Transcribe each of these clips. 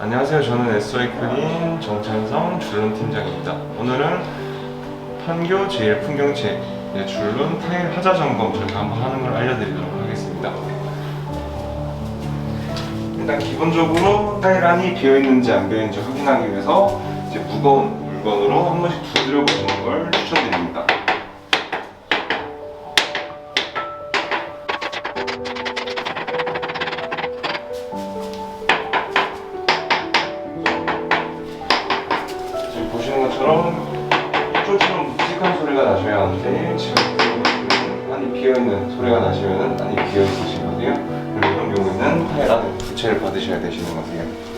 안녕하세요. 저는 SOI 클린 정찬성 줄눈 팀장입니다. 오늘은 판교 제일 풍경채 네, 줄눈 타일 하자 점검 저희가 한번 하는 걸 알려드리도록 하겠습니다. 일단 기본적으로 타일 안이 비어 있는지 안 비어 있는지 확인하기 위해서 이제 무거운 물건으로 한 번씩 두드려 보는 걸 추천드립니다. 것처럼 이쪽처럼 묵직한 소리가 나셔야 하는데 지금 안이 비어있는 소리가 나시면 안이 비어있으신 거세요? 그리고 이런 경우에는 타일 안에 교체를 받으셔야 되시는 거세요?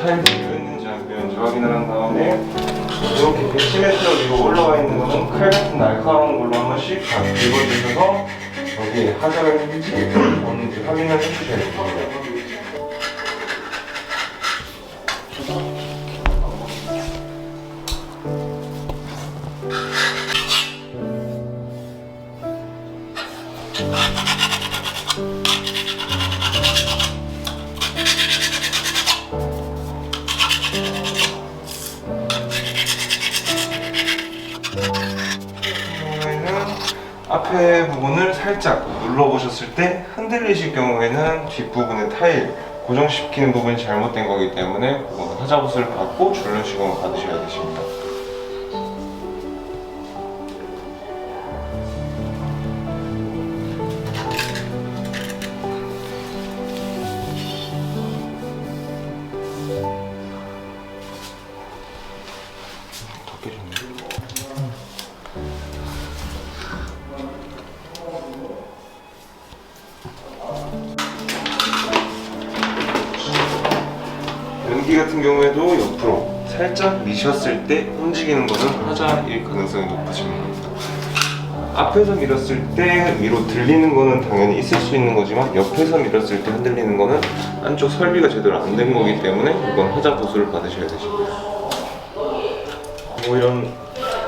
타일이 비어있는지 안 비어있는지 확인을 한 다음에 이렇게 110m 위로 올라와 있는 거는 칼 같은 날카로운 걸로 한 번씩 다 긁어주셔서 여기 하자가 있는지 없는지 확인을 해주셔야 됩니다. 경 앞에 부분을 살짝 눌러보셨을 때 흔들리실 경우에는 뒷부분의 타일 고정시키는 부분이 잘못된 거기 때문에 그거는 하자봇을 받고 줄눈 시공을 받으셔야 되십니다. 같은 경우에도 옆으로 살짝 미셨을 때 움직이는 것은 하자일 가능성이 높으십니다. 앞에서 밀었을 때 위로 들리는 거는 당연히 있을 수 있는 거지만 옆에서 밀었을 때 흔들리는 거는 안쪽 설비가 제대로 안 된 거기 때문에 이건 하자 보수를 받으셔야 되십니다. 뭐 이런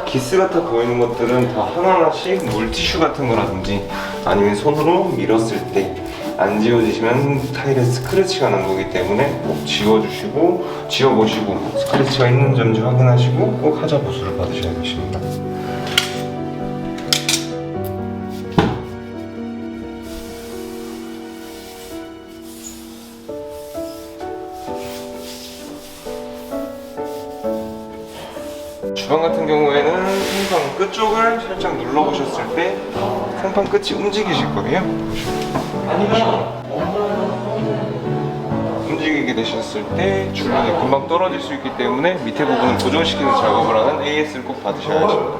기스 같아 보이는 것들은 다 하나하나씩 물티슈 같은 거라든지 아니면 손으로 밀었을 때 안 지워지시면 타일에 스크래치가 난 거기 때문에 꼭 지워주시고 지워보시고 스크래치가 있는 점지 확인하시고 꼭 하자 보수를 받으셔야 되십니다. 주방 같은 경우에는 생판 끝쪽을 살짝 눌러보셨을 때 생판 끝이 움직이실 거예요. 움직이게 되셨을 때 줄눈이 금방 떨어질 수 있기 때문에 밑에 부분을 고정시키는 작업을 하는 AS를 꼭 받으셔야 합니다.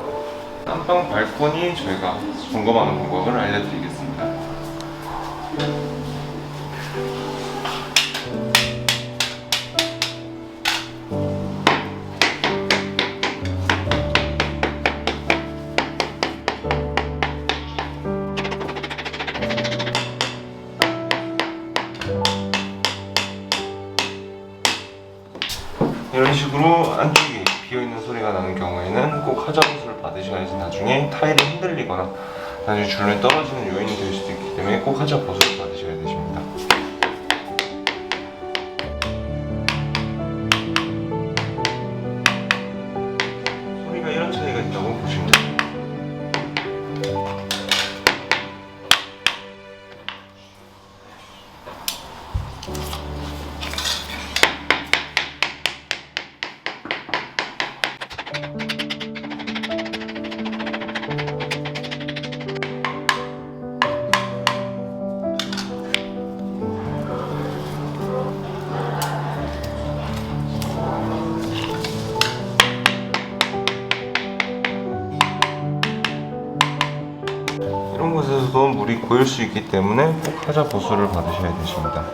안방 발코니 저희가 점검하는 방법을 알려드리겠습니다. 이런 식으로 안쪽이 비어있는 소리가 나는 경우에는 꼭 하자못을 받으셔야지 나중에 타일이 흔들리거나 나중에 줄눈이 떨어지는 요인이 될 수도 있기 때문에 꼭 하자못을 곳에서도 물이 고일 수 있기 때문에 꼭 하자 보수를 받으셔야 되십니다.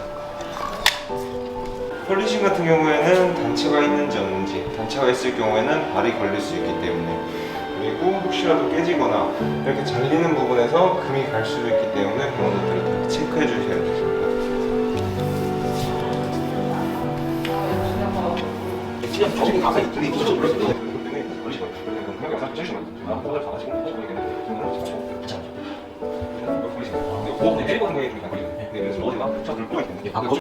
폴리싱 같은 경우에는 단차가 있는지 없는지 단차가 있을 경우에는 발이 걸릴 수 있기 때문에 그리고 혹시라도 깨지거나 이렇게 잘리는 부분에서 금이 갈 수도 있기 때문에 그런 것들을 다 체크해 주셔야 됩니다. 지금 조금 가까이 볼수 있는 데. 아, 거-